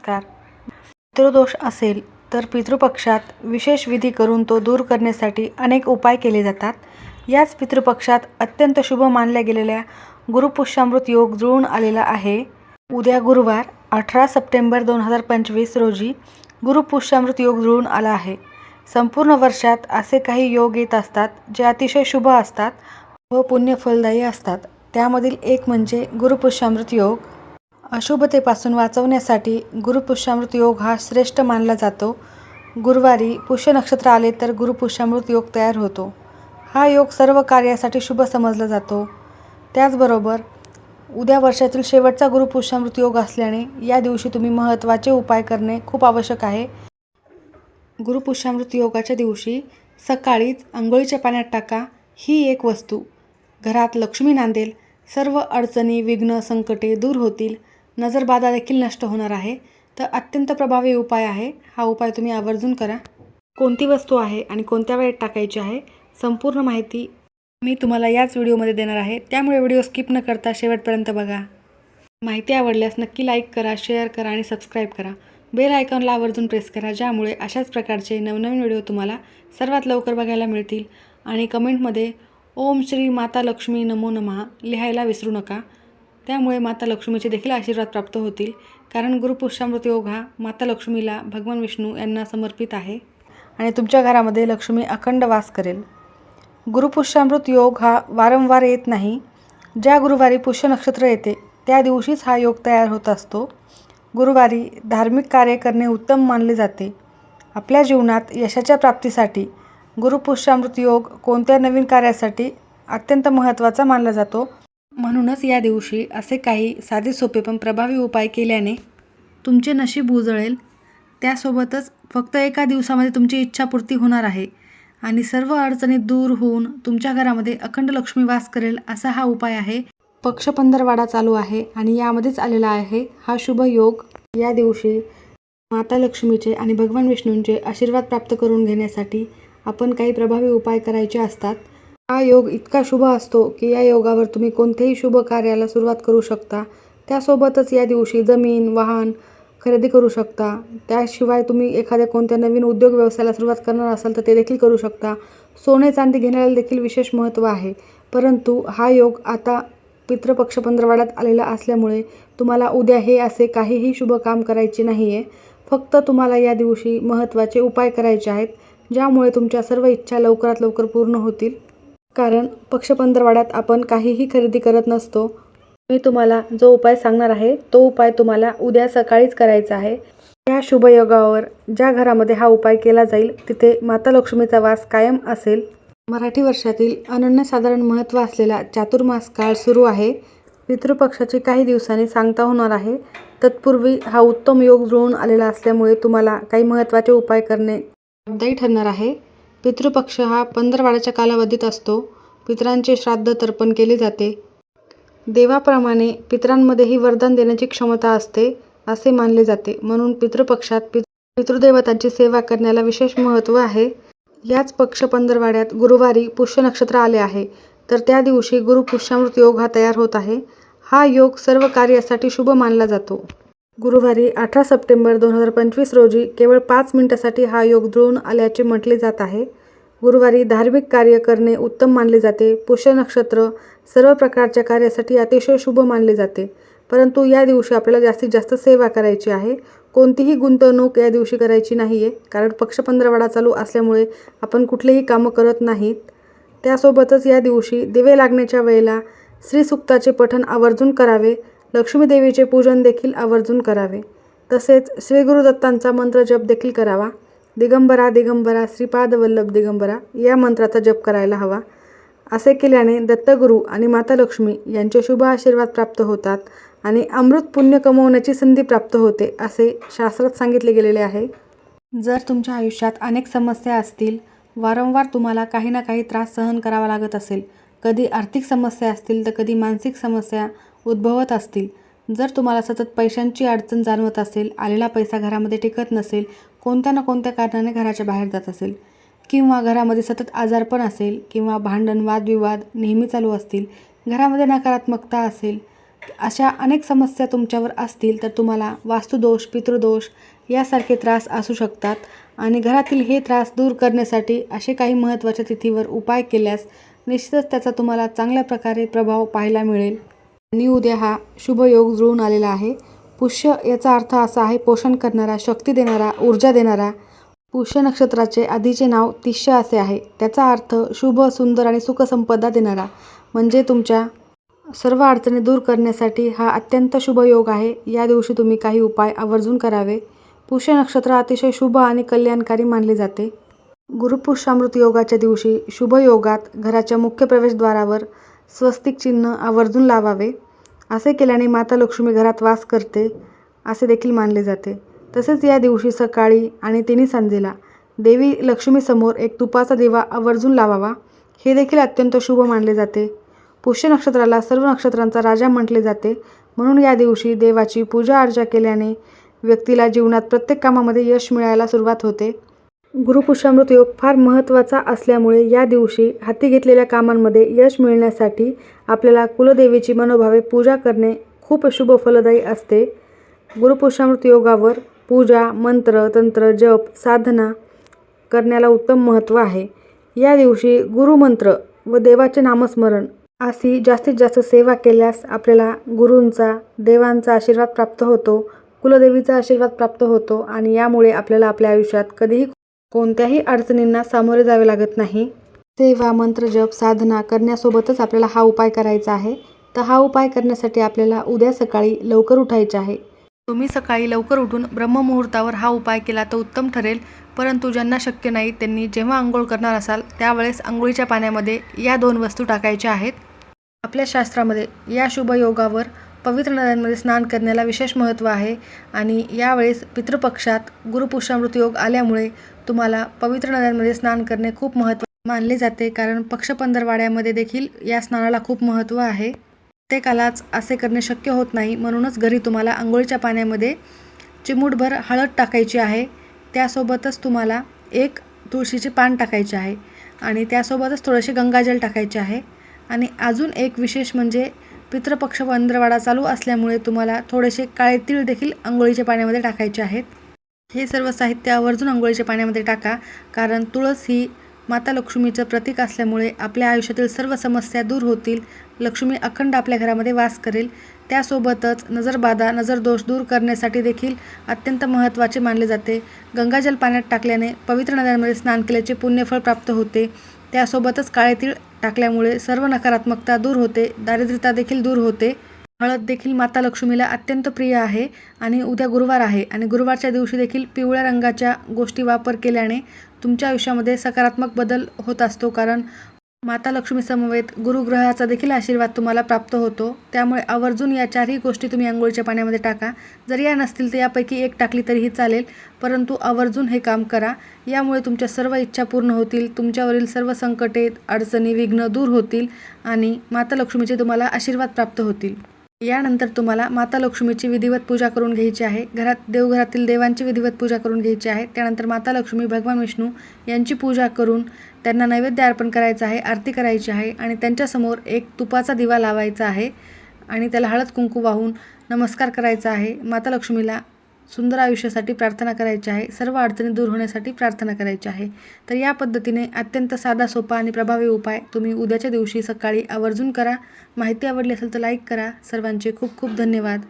नमस्कार. पितृदोष असेल तर पितृपक्षात विशेष विधी करून तो दूर करण्यासाठी अनेक उपाय केले जातात. याच पितृपक्षात अत्यंत शुभ मानल्या गेलेल्या गुरुपुष्यामृत योग जुळून आलेला आहे. उद्या गुरुवार अठरा सप्टेंबर दोन हजार पंचवीस रोजी गुरुपुष्यामृत योग जुळून आला आहे. संपूर्ण वर्षात असे काही योग येत असतात जे अतिशय शुभ असतात व पुण्यफलदायी असतात. त्यामधील एक म्हणजे गुरुपुष्यामृत योग. अशुभतेपासून वाचवण्यासाठी गुरुपुष्यामृत योग हा श्रेष्ठ मानला जातो. गुरुवारी पुष्य नक्षत्र आले तर गुरुपुष्यामृत योग तयार होतो. हा योग सर्व कार्यासाठी शुभ समजला जातो. त्याचबरोबर उद्या वर्षातील शेवटचा गुरुपुष्यामृत योग असल्याने या दिवशी तुम्ही महत्त्वाचे उपाय करणे खूप आवश्यक आहे. गुरुपुष्यामृत योगाच्या दिवशी सकाळीच आंघोळीच्या पाण्यात टाका ही एक वस्तू. घरात लक्ष्मी नांदेल सर्व अडचणी विघ्न संकटे दूर होतील. नजरबाधा देखील नष्ट होणार आहे. तर अत्यंत प्रभावी उपाय आहे. हा उपाय तुम्ही आवर्जून करा. कोणती वस्तू आहे आणि कोणत्या वेळेत टाकायची आहे संपूर्ण माहिती मी तुम्हाला याच व्हिडिओमध्ये देणार आहे. त्यामुळे व्हिडिओ स्किप न करता शेवटपर्यंत बघा. माहिती आवडल्यास नक्की लाईक करा शेअर करा आणि सबस्क्राईब करा. बेल आयकॉनला आवर्जून प्रेस करा ज्यामुळे अशाच प्रकारचे नवनवीन व्हिडिओ तुम्हाला सर्वात लवकर बघायला मिळतील. आणि कमेंटमध्ये ओम श्री माता लक्ष्मी नमो नमः लिहायला विसरू नका. त्यामुळे माता लक्ष्मीचे देखील आशीर्वाद प्राप्त होतील. कारण गुरुपुष्यामृत योग हा माता लक्ष्मीला भगवान विष्णू यांना समर्पित आहे. आणि तुमच्या घरामध्ये लक्ष्मी अखंड वास करेल. गुरुपुष्यामृत योग हा वारंवार येत नाही. ज्या गुरुवारी पुष्य नक्षत्र येते त्या दिवशीच हा योग तयार होत असतो. गुरुवारी धार्मिक कार्य करणे उत्तम मानले जाते. आपल्या जीवनात यशाच्या प्राप्तीसाठी गुरुपुष्यामृत योग कोणत्या नवीन कार्यासाठी अत्यंत महत्त्वाचा मानला जातो? म्हणूनच या दिवशी असे काही साधे सोपे पण प्रभावी उपाय केल्याने तुमचे नशीब उजळेल. त्यासोबतच फक्त एका दिवसामध्ये तुमची इच्छापूर्ती होणार आहे आणि सर्व अडचणी दूर होऊन तुमच्या घरामध्ये अखंड लक्ष्मी वास करेल असा हा उपाय आहे. पक्ष पंधरवाडा चालू आहे आणि यामध्येच आलेला आहे हा शुभ योग. या दिवशी माता लक्ष्मीचे आणि भगवान विष्णूंचे आशीर्वाद प्राप्त करून घेण्यासाठी आपण काही प्रभावी उपाय करायचे असतात. हा योग इतका शुभ असतो की या योगावर तुम्ही कोणत्याही शुभ कार्याला सुरुवात करू शकता. त्यासोबतच या दिवशी जमीन वाहन खरेदी करू शकता. त्याशिवाय तुम्ही एखाद्या कोणत्या नवीन उद्योग व्यवसायाला सुरुवात करणार असाल तर ते देखील करू शकता. सोने चांदी घेण्याला देखील विशेष महत्त्व आहे. परंतु हा योग आता पितृपक्ष पंधरवाड्यात आलेला असल्यामुळे तुम्हाला उद्या हे असे काहीही शुभ काम करायचे नाही आहे फक्त तुम्हाला या दिवशी महत्त्वाचे उपाय करायचे आहेत ज्यामुळे तुमच्या सर्व इच्छा लवकरात लवकर पूर्ण होतील. कारण पक्षपंधरवाड्यात आपण काहीही खरेदी करत नसतो. मी तुम्हाला जो उपाय सांगणार आहे तो उपाय तुम्हाला उद्या सकाळीच करायचा आहे. या शुभयोगावर ज्या घरामध्ये हा उपाय केला जाईल तिथे माता लक्ष्मीचा वास कायम असेल. मराठी वर्षातील अनन्यसाधारण महत्त्व असलेला चातुर्मास काळ सुरू आहे. पितृपक्षाची काही दिवसांनी सांगता होणार आहे. तत्पूर्वी हा उत्तम योग जुळून आलेला असल्यामुळे तुम्हाला काही महत्त्वाचे उपाय करणे लाभदायी ठरणार आहे. पितृपक्ष हा पंधरवाड्याच्या कालावधीत असतो. पितरांचे श्राद्ध तर्पण केले जाते. देवाप्रमाणे पितरांमध्येही वरदान देण्याची क्षमता असते असे मानले जाते. म्हणून पितृपक्षात पित पितृदेवतांची सेवा करण्याला विशेष महत्त्व आहे. याच पक्ष पंधरवाड्यात गुरुवारी पुष्य नक्षत्र आले आहे. तर त्या दिवशी गुरुपुष्यामृत योग हा तयार होत आहे. हा योग सर्व कार्यासाठी शुभ मानला जातो. गुरुवारी अठरा सप्टेंबर दोन हजार पंचवीस रोजी केवळ पाच मिनिटासाठी हा योग जुळून आल्याचे म्हटले जात आहे. गुरुवारी धार्मिक कार्य करणे उत्तम मानले जाते. पुष्य नक्षत्र सर्व प्रकारच्या कार्यासाठी अतिशय शुभ मानले जाते. परंतु या दिवशी आपल्याला जास्तीत जास्त सेवा करायची आहे. कोणतीही गुंतवणूक या दिवशी करायची नाही आहे कारण पक्ष पंधरवाडा चालू असल्यामुळे आपण कुठलेही कामं करत नाहीत. त्यासोबतच या दिवशी दिवे लागण्याच्या वेळेला श्रीसुक्ताचे पठण आवर्जून करावे लक्ष्मीदेवीचे पूजन देखील आवर्जून करावे. तसेच श्रीगुरुदत्तांचा मंत्र जप देखील करावा. दिगंबरा दिगंबरा श्रीपाद वल्लभ दिगंबरा या मंत्राचा जप करायला हवा. असे केल्याने दत्तगुरू आणि माता लक्ष्मी यांचे शुभ आशीर्वाद प्राप्त होतात आणि अमृत पुण्य कमवण्याची संधी प्राप्त होते असे शास्त्रात सांगितले गेलेले आहे. जर तुमच्या आयुष्यात अनेक समस्या असतील वारंवार तुम्हाला काही ना काही त्रास सहन करावा लागत असेल. कधी आर्थिक समस्या असतील तर कधी मानसिक समस्या उद्भवत असतील. जर तुम्हाला सतत पैशांची अडचण जाणवत असेल आलेला पैसा घरामध्ये टिकत नसेल कोणत्या ना कोणत्या कारणाने घराच्या बाहेर जात असेल किंवा घरामध्ये सतत आजारपण असेल किंवा भांडण वादविवाद नेहमी चालू असतील घरामध्ये नकारात्मकता असेल अशा अनेक समस्या तुमच्यावर असतील तर तुम्हाला वास्तुदोष पितृदोष यासारखे त्रास असू शकतात आणि घरातील हे त्रास दूर करण्यासाठी असे काही महत्त्वाच्या तिथीवर उपाय केल्यास निश्चितच त्याचा तुम्हाला चांगल्या प्रकारे प्रभाव पाहायला मिळेल. आणि उद्या हा शुभयोग जुळून आलेला आहे. पुष्य याचा अर्थ असा आहे पोषण करणारा शक्ती देणारा ऊर्जा देणारा पुष्य नक्षत्राचे आधीचे नाव तिष्य असे आहे. त्याचा अर्थ शुभ सुंदर आणि सुखसंपदा देणारा. म्हणजे तुमच्या सर्व अडचणी दूर करण्यासाठी हा अत्यंत शुभ योग आहे. या दिवशी तुम्ही काही उपाय आवर्जून करावे. पुष्य नक्षत्र अतिशय शुभ आणि कल्याणकारी मानले जाते. गुरुपुष्यामृत योगाच्या दिवशी शुभ योगात घराच्या मुख्य प्रवेशद्वारावर स्वस्तिक चिन्ह आवर्जून लावावे. असे केल्याने माता लक्ष्मी घरात वास करते असे देखील मानले जाते. तसेच या दिवशी सकाळी आणि तिन्ही सांजेला देवी लक्ष्मीसमोर एक तुपाचा दिवा आवर्जून लावावा हे देखील अत्यंत शुभ मानले जाते. पुष्य नक्षत्राला सर्व नक्षत्रांचा राजा म्हटले जाते. म्हणून या दिवशी देवाची पूजा अर्चा केल्याने व्यक्तीला जीवनात प्रत्येक कामामध्ये यश मिळायला सुरुवात होते. गुरुपुष्यामृत योग फार महत्त्वाचा असल्यामुळे या दिवशी हाती घेतलेल्या कामांमध्ये यश मिळण्यासाठी आपल्याला कुलदेवीची मनोभावे पूजा करणे खूप शुभ फलदायी असते. गुरुपुष्यामृत योगावर पूजा मंत्र तंत्र जप साधना करण्याला उत्तम महत्त्व आहे. या दिवशी गुरुमंत्र व देवाचे नामस्मरण अशी जास्तीत जास्त सेवा केल्यास आपल्याला गुरूंचा देवांचा आशीर्वाद प्राप्त होतो कुलदेवीचा आशीर्वाद प्राप्त होतो आणि यामुळे आपल्याला आपल्या आयुष्यात कधीही कोणत्याही अडचणींना सामोरे जावे लागत नाही. सेवा मंत्र जप साधना करण्यासोबतच आपल्याला हा उपाय करायचा आहे. तर हा उपाय करण्यासाठी आपल्याला उद्या सकाळी लवकर उठायचे आहे. तुम्ही सकाळी लवकर उठून ब्रह्ममुहूर्तावर हा उपाय केला तर उत्तम ठरेल. परंतु ज्यांना शक्य नाही त्यांनी जेव्हा आंघोळ करणार असाल त्यावेळेस आंघोळीच्या पाण्यामध्ये या दोन वस्तू टाकायच्या आहेत. आपल्या शास्त्रामध्ये या शुभ योगावर पवित्र नद्यांमध्ये स्नान करण्याला विशेष महत्त्व आहे आणि यावेळेस पितृपक्षात गुरुपुष्यामृत योग आल्यामुळे तुम्हाला पवित्र नद्यांमध्ये स्नान करणे खूप महत्त्व मानले जाते कारण पक्ष पंधरवाड्यामध्ये देखील या स्नानाला खूप महत्त्व आहे. प्रत्येकालाच असे करणे शक्य होत नाही म्हणूनच घरी तुम्हाला आंघोळीच्या पाण्यामध्ये चिमूटभर हळद टाकायची आहे. त्यासोबतच तुम्हाला एक तुळशीचे पान टाकायचे आहे आणि त्यासोबतच थोडेसे गंगाजल टाकायचे आहे. आणि अजून एक विशेष म्हणजे पितृपक्ष पंधरवाडा चालू असल्यामुळे तुम्हाला थोडेसे काळे तीळ देखील आंघोळीच्या पाण्यामध्ये टाकायचे आहेत. हे सर्व साहित्य आवर्जून आंघोळीच्या पाण्यामध्ये टाका कारण तुळस ही माता लक्ष्मीचं प्रतीक असल्यामुळे आपल्या आयुष्यातील सर्व समस्या दूर होतील. लक्ष्मी अखंड आपल्या घरामध्ये वास करेल. त्यासोबतच नजरबाधा नजरदोष दूर करण्यासाठी देखील अत्यंत महत्त्वाचे मानले जाते. गंगाजल पाण्यात टाकल्याने पवित्र नद्यांमध्ये स्नान केल्याचे पुण्यफळ प्राप्त होते. त्यासोबतच काळे तीळ टाकल्यामुळे सर्व नकारात्मकता दूर होते. दारिद्र्यता देखील दूर होते. हळद देखील माता लक्ष्मीला अत्यंत प्रिय आहे आणि उद्या गुरुवार आहे आणि गुरुवारच्या दिवशी देखील पिवळ्या रंगाच्या गोष्टी वापर केल्याने तुमच्या आयुष्यामध्ये सकारात्मक बदल होत असतो. कारण माता लक्ष्मीसमवेत गुरुग्रहाचा देखील आशीर्वाद तुम्हाला प्राप्त होतो. त्यामुळे आवर्जून या चारही गोष्टी तुम्ही आंघोळीच्या पाण्यामध्ये टाका. जर या नसतील तर यापैकी एक टाकली तरीही चालेल. परंतु आवर्जून हे काम करा. यामुळे तुमच्या सर्व इच्छा पूर्ण होतील. तुमच्यावरील सर्व संकटे अडचणी विघ्न दूर होतील आणि माता लक्ष्मीचे तुम्हाला आशीर्वाद प्राप्त होतील. यानंतर तुम्हाला माता लक्ष्मीची विधिवत पूजा करून घ्यायची आहे. घरात देवघरातील देवांची विधिवत पूजा करून घ्यायची आहे. त्यानंतर माता लक्ष्मी भगवान विष्णू यांची पूजा करून त्यांना नैवेद्य अर्पण करायचं आहे आरती करायची आहे आणि त्यांच्यासमोर एक तुपाचा दिवा लावायचा आहे आणि त्याला हळद कुंकू वाहून नमस्कार करायचा आहे. माता लक्ष्मीला सुंदर आयुष्यासाठी प्रार्थना करायची आहे सर्व अडचणी दूर होण्यासाठी प्रार्थना करायची आहे. तर या पद्धतीने अत्यंत साधा सोपा आणि प्रभावी उपाय तुम्ही उद्याच्या दिवशी सकाळी आवर्जून करा. माहिती आवडली असेल तर लाईक करा. सर्वांचे खूप खूप धन्यवाद.